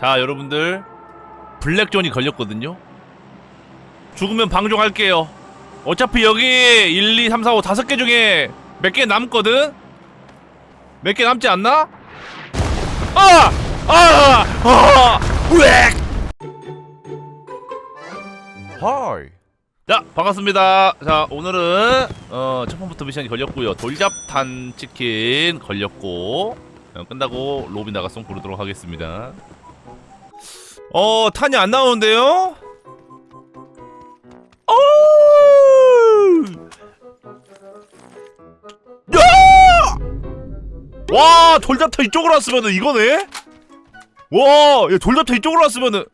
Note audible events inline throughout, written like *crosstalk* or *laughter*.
자 여러분들 블랙존이 걸렸거든요 죽으면 방종할게요 어차피 여기 1, 2, 3, 4, 5 다섯 개 중에 몇 개 남거든 몇 개 남지 않나? 아! 아! 아! 으엑! 하이 자 반갑습니다 자 오늘은 어, 첫 번부터 미션이 걸렸고요 돌잡탄 치킨 걸렸고 어, 끝나고 로비 나가송 부르도록 하겠습니다 어 탄이 안 나오는데요? 어! 야! 와 돌잡탄 이쪽으로 왔으면은 이거네? 와 야, 돌잡탄 이쪽으로 왔으면은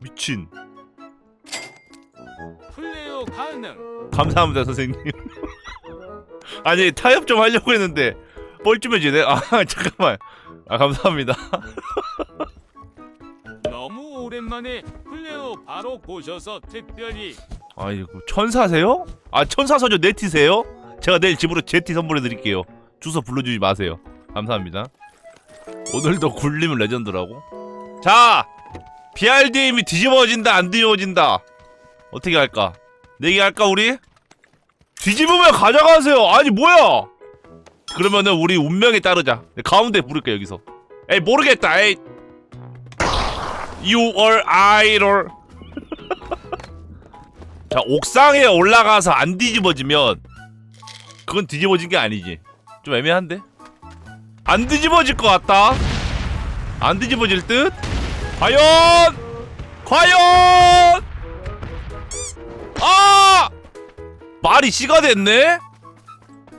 미친 플레이어 가능. 감사합니다 선생님 *laughs* 아니 타협 좀 하려고 했는데 뻘쭘해지네 아 *laughs* 잠깐만 아 감사합니다 *laughs* 오랜만에 플레이어 바로 보셔서 특별히. 아이고 천사세요? 아 천사서죠 네티세요? 제가 내일 집으로 제티 선물해 드릴게요. 주소 불러주지 마세요. 감사합니다. 오늘도 굴리면 레전드라고? 자 BRDM이 뒤집어진다 안 뒤집어진다. 어떻게 할까? 내기할까 우리? 뒤집으면 가져가세요. 아니 뭐야? 그러면은 우리 운명에 따르자. 가운데 부를게 여기서. 에이 모르겠다. 에이 You are idol. *laughs* 자 옥상에 올라가서 안 뒤집어지면 그건 뒤집어진 게 아니지. 좀 애매한데? 안 뒤집어질 것 같다. 안 뒤집어질 듯. 과연! 과연! 아! 말이 씨가 됐네?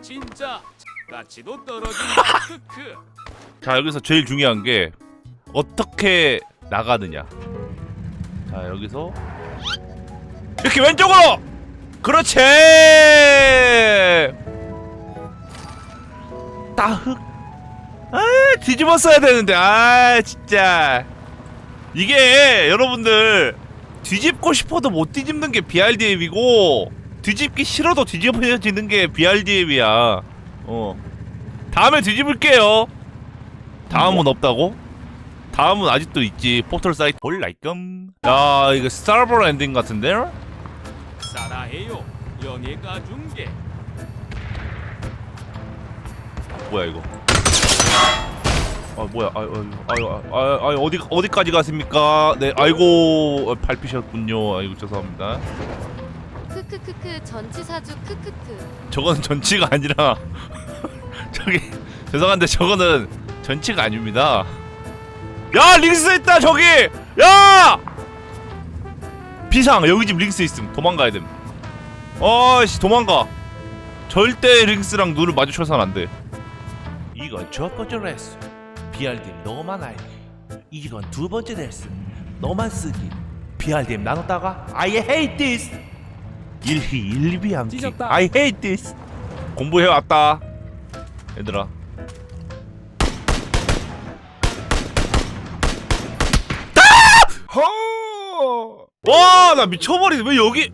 진짜 가치도 떨어진다. *laughs* 크크. 자 여기서 제일 중요한 게 어떻게 나가느냐. 자 여기서. 이렇게 왼쪽으로! 그렇지! 따흑. 아 뒤집었어야 되는데. 아 진짜. 이게 여러분들 뒤집고 싶어도 못 뒤집는 게 BRDM이고 뒤집기 싫어도 뒤집어지는 게 BRDM이야. 어. 다음에 뒤집을게요. 다음은 없다고? 다음은 아직도 있지. 포털 사이트 볼라이끔 야 이거 스타버 엔딩 같은데? 사랑해요. 연예가 중계. 뭐야 이거? 아 뭐야? 아유 아유 아유 아유, 아유 어디 어디까지 가십니까? 네 아이고 어, 밟히셨군요. 아이고 죄송합니다. 크크크크 전치사주 크크크. 저거는 전치가 아니라. *laughs* 저기 죄송한데 저거는 전치가 아닙니다 야 링스 있다 저기! 야! 비상 여기 집 링스 있음. 도망가야 됨. 어씨 도망가. 절대 링스랑 눈을 마주쳐선 안돼. 이건 첫 번째 레스 BRDM 너만 알기 이건 두 번째 레스 너만 쓰기. BRDM 나눴다가 I hate this. 일희 일비암기 찢었다. I hate this. 공부해왔다. 얘들아 와, 나 미쳐버리네. 왜 여기?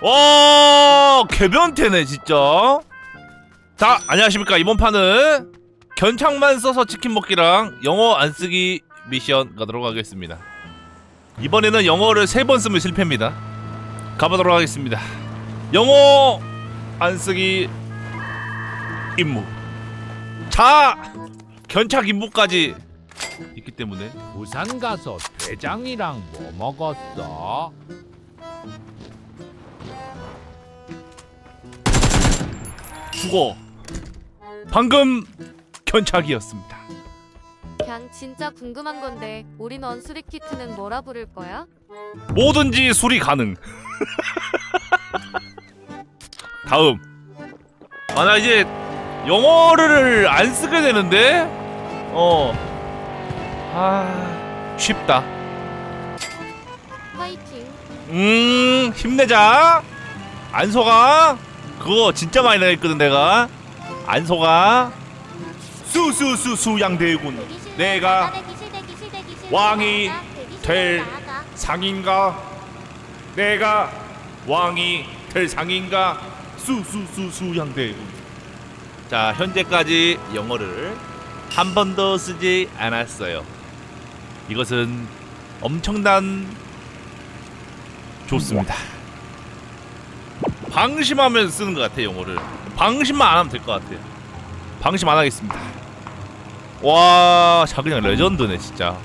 와, 개변태네, 진짜. 자, 안녕하십니까. 이번 판은 견창만 써서 치킨 먹기랑 영어 안 쓰기 미션 가도록 하겠습니다. 이번에는 영어를 세 번 쓰면 실패입니다. 가보도록 하겠습니다. 영어 안 쓰기 임무. 자 견착 임무까지. 있기 때문에 부산 가서 대장이랑 뭐 먹었어? 죽어. 방금 견착이었습니다. 그냥 진짜 궁금한 건데 우리 넌수리 키트는 뭐라 부를 거야? 뭐든지 수리 가능. *laughs* 다음. 아 나 이제 영어를 안 쓰게 되는데? 어 아 쉽다. 파이팅. 음 힘내자. 안 속아 그거 진짜 많이 당했거든 내가. 안 속아 수수수 수양대군. 내가 왕이 될 상인가? 내가 왕이 될 상인가? 수수수 수양대군 자 현재까지 영어를 한 번도 쓰지 않았어요. 이것은 엄청난 좋습니다. 방심하면 쓰는 것 같아요 영어를. 방심만 안 하면 될 것 같아요. 방심 안 하겠습니다. 와, 자 그냥 레전드네 진짜.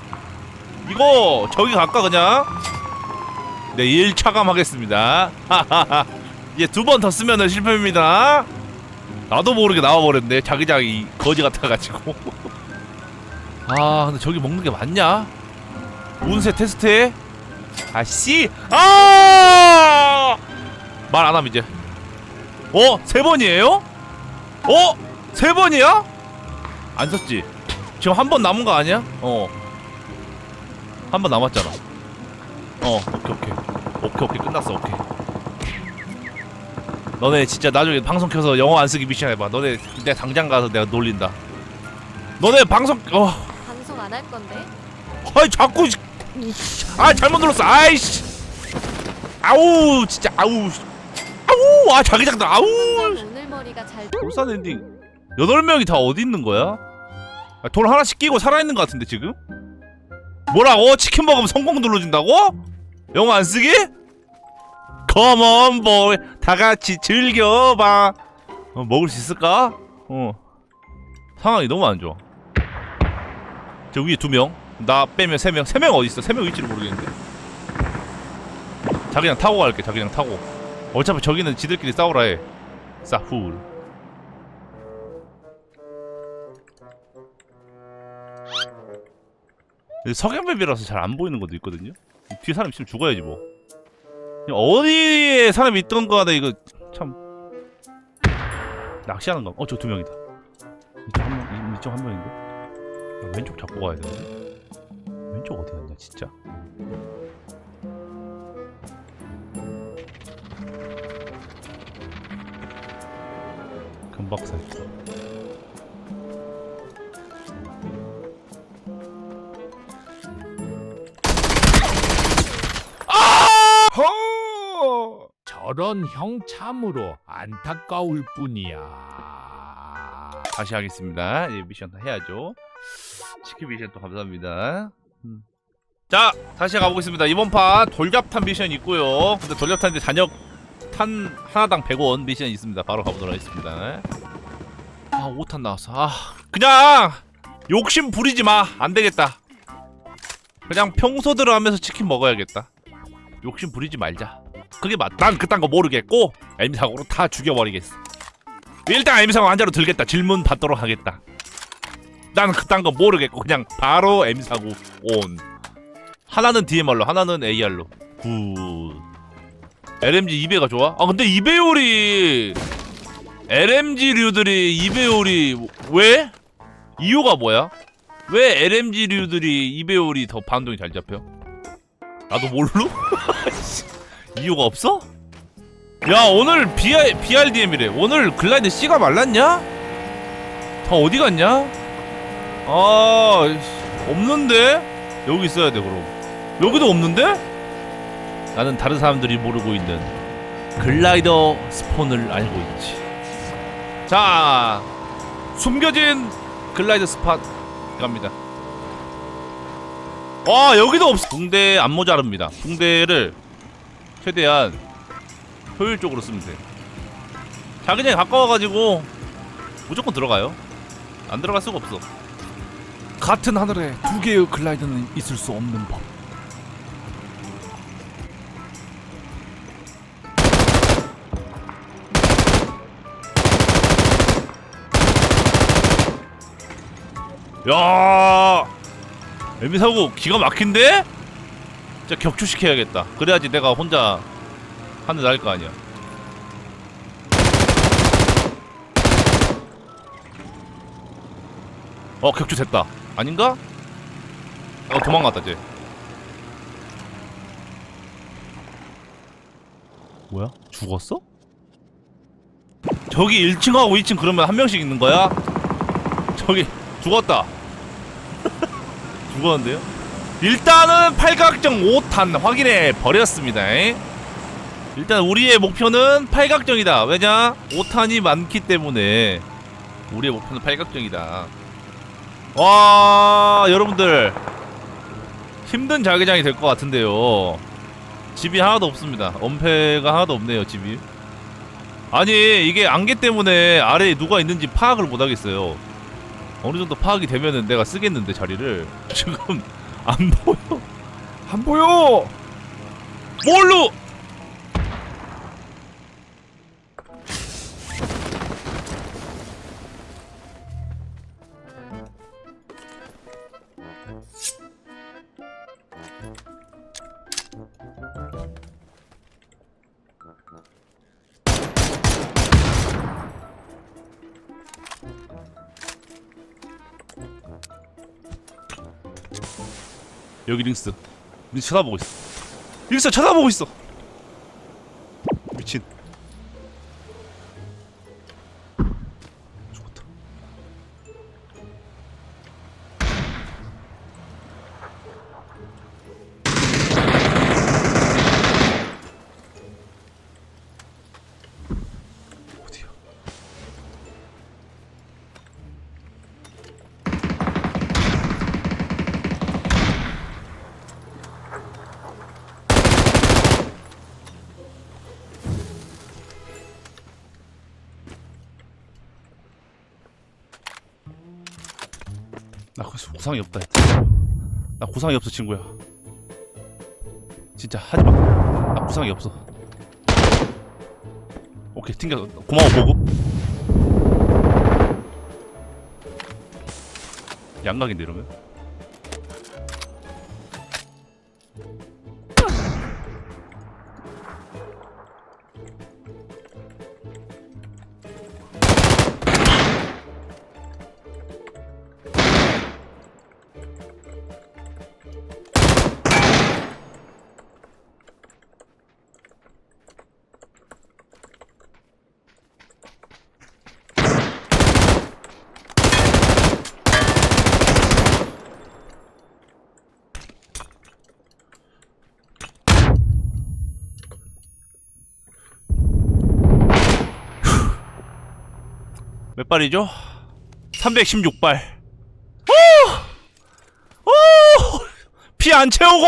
이거 저기 갈까 그냥? 네, 1차감 하겠습니다. *laughs* 이제 두번 더 쓰면은 실패입니다. 나도 모르게 나와버렸네. 자기장이 거지 같아가지고. *laughs* 아, 근데 저기 먹는 게 맞냐? 운세 테스트해? 아씨! 아! 말 안함 이제. 어? 세 번이에요? 어? 세 번이야? 안 썼지? 지금 한 번 남은 거 아니야? 어. 한 번 남았잖아. 어, 오케이, 오케이. 오케이, 오케이. 끝났어, 오케이. 너네 진짜 나중에 방송 켜서 영어 안 쓰기 미션 해봐. 너네 내가 당장 가서 내가 놀린다. 너네 방송, 어. 방송 안 할 건데? 아이, 자꾸. 아, 잘못 눌렀어. 아이씨. 아우, 진짜, 아우. 아우, 아, 자기장도, 아우. 오늘 머리가 잘 돌산 엔딩 여덟 명이 다 어디 있는 거야? 아, 돌 하나씩 끼고 살아 있는 것 같은데 지금? 뭐라고? 치킨 먹으면 성공 눌러준다고? 영어 안 쓰기? 컴온 보이 다 같이 즐겨봐. 어, 먹을 수 있을까? 어. 상황이 너무 안 좋아. 저 위에 두명나 빼면 세명. 세 명 어디 있어? 세 명 위치를 모르겠는데. 자기장 타고 갈게. 자기장 타고. 어차피 저기는 지들끼리 싸우라 해. 싸훌 석양맵이라서 잘 안 보이는 것도 있거든요. 뒤에 사람 있으면 죽어야지 뭐. 어디에 사람이 있던 거 간에 이거 참 낚시하는 거. 어저 두 명이다. 이쪽 한 명, 이쪽 한 명인데. 야, 왼쪽 잡고 가야 되는데. 왼쪽 어디 갔냐 진짜. 금박사. 저런 형 참으로 안타까울 뿐이야. 다시 하겠습니다. 예, 미션 다 해야죠. 치킨 미션 또 감사합니다. 음. 자, 다시 가보겠습니다. 이번 판 돌잡탄 미션 있고요. 근데 돌잡탄인데 잔역 탄 하나당 100원 미션 있습니다. 바로 가보도록 하겠습니다. 아, 5탄 나왔어. 아, 그냥 욕심 부리지 마. 안 되겠다. 그냥 평소대로 하면서 치킨 먹어야겠다. 욕심 부리지 말자. 그게 맞. 난 그딴 거 모르겠고 M 사고로 다 죽여버리겠어. 일단 M사고 한자로 들겠다 질문 받도록 하겠다 난 그딴 거 모르겠고 그냥 바로 M사고 온 하나는 DMR로 하나는 AR로 굿 LMG 2배가 좋아? 아 근데 2배율이 LMG류들이 2배율이 왜? 이유가 뭐야? 왜 LMG류들이 2배율이 더 반동이 잘 잡혀? 나도 모르? *laughs* 이유가 없어? 야 오늘 BR, BRDM이래 오늘 글라이드 C가 말랐냐? 다 어디 갔냐? 아 씨, 없는데? 여기 있어야 돼 그럼 여기도 없는데? 나는 다른 사람들이 모르고 있는 글라이더 스폰을 알고 있지 자 숨겨진 글라이더 스팟 갑니다 와 여기도 없어 붕대 안 모자릅니다 붕대를 최대한 효율적으로 쓰면 돼. 자기장이 가까워가지고 무조건 들어가요. 안 들어갈 수가 없어. 같은 하늘에 두 개의 글라이더는 있을 수 없는 법. 야, 에미 사고 기가 막힌데? 진짜 격추시켜야겠다. 그래야지 내가 혼자 하늘 날 거 아니야. 어 격추 됐다. 아닌가? 어 도망갔다 쟤. 뭐야? 죽었어? 저기 1층하고 2층 그러면 한 명씩 있는 거야? 저기 죽었다. *laughs* 죽었는데요? 일단은 팔각정 5탄 확인해 버렸습니다. 일단 우리의 목표는 팔각정이다. 왜냐? 5탄이 많기 때문에 우리의 목표는 팔각정이다. 와 여러분들 힘든 자기장이 될 것 같은데요. 집이 하나도 없습니다. 엄폐가 하나도 없네요 집이. 아니 이게 안개 때문에 아래에 누가 있는지 파악을 못 하겠어요. 어느 정도 파악이 되면은 내가 쓰겠는데 자리를 *laughs* 지금 안 보여. 안 보여. 뭘로? 여기 링스. 링스 쳐다보고 있어. 링스 쳐다보고 있어. 나 그래서 구상이 없다 했다. 나 구상이 없어 친구야. 진짜 하지 마. 나 구상이 없어. 오케이 튕겨. 고마워 보고. 양각인데 이러면. 몇 발이죠? 316발. 피안 채우고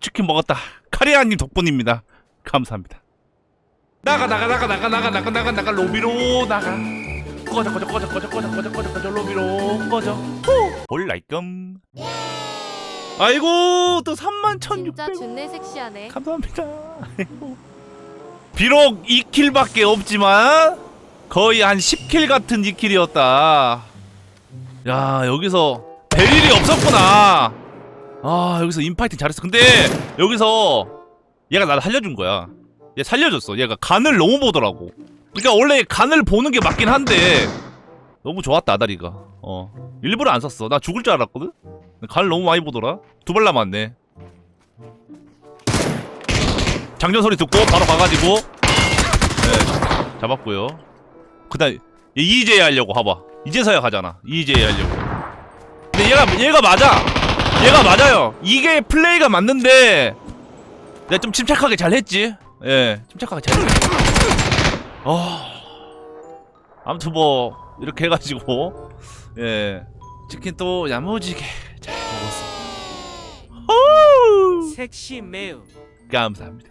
치킨 먹었다. 카리아님 덕분입니다. 감사합니다. 나가 나가 나가 나가 나가 나가 나가 나가 로비로 나가. 꺼져 꺼져 꺼져 꺼져 꺼져 꺼져 꺼져 꺼져 로비로 꺼져. 올라이끔. 아이고 또 3만 1,600원. 진짜 준내 섹시하네. 감사합니다. 비록 2킬밖에 없지만 거의 한 10킬 같은 2킬이었다. 야 여기서 베릴이 없었구나. 아 여기서 인파이팅 잘했어. 근데 여기서 얘가 나를 살려준 거야. 얘 살려줬어. 얘가 간을 너무 보더라고. 그러니까 원래 간을 보는 게 맞긴 한데 너무 좋았다 아다리가. 어 일부러 안 썼어. 나 죽을 줄 알았거든. 간을 너무 많이 보더라. 두 발 남았네. 장전 소리 듣고 바로 가가지고 네, 잡았고요. 그다음 이제 하려고 봐봐. 이제서야 가잖아. 이제 하려고. 근데 얘가 얘가 맞아. 얘가 맞아요. 이게 플레이가 맞는데 내가 좀 침착하게 잘 했지. 예, 침착하게 잘. 했지. 어. 아무튼 뭐 이렇게 해가지고 예 치킨 또 야무지게 잘 먹었습니다. 호! 섹시 매우 감사합니다.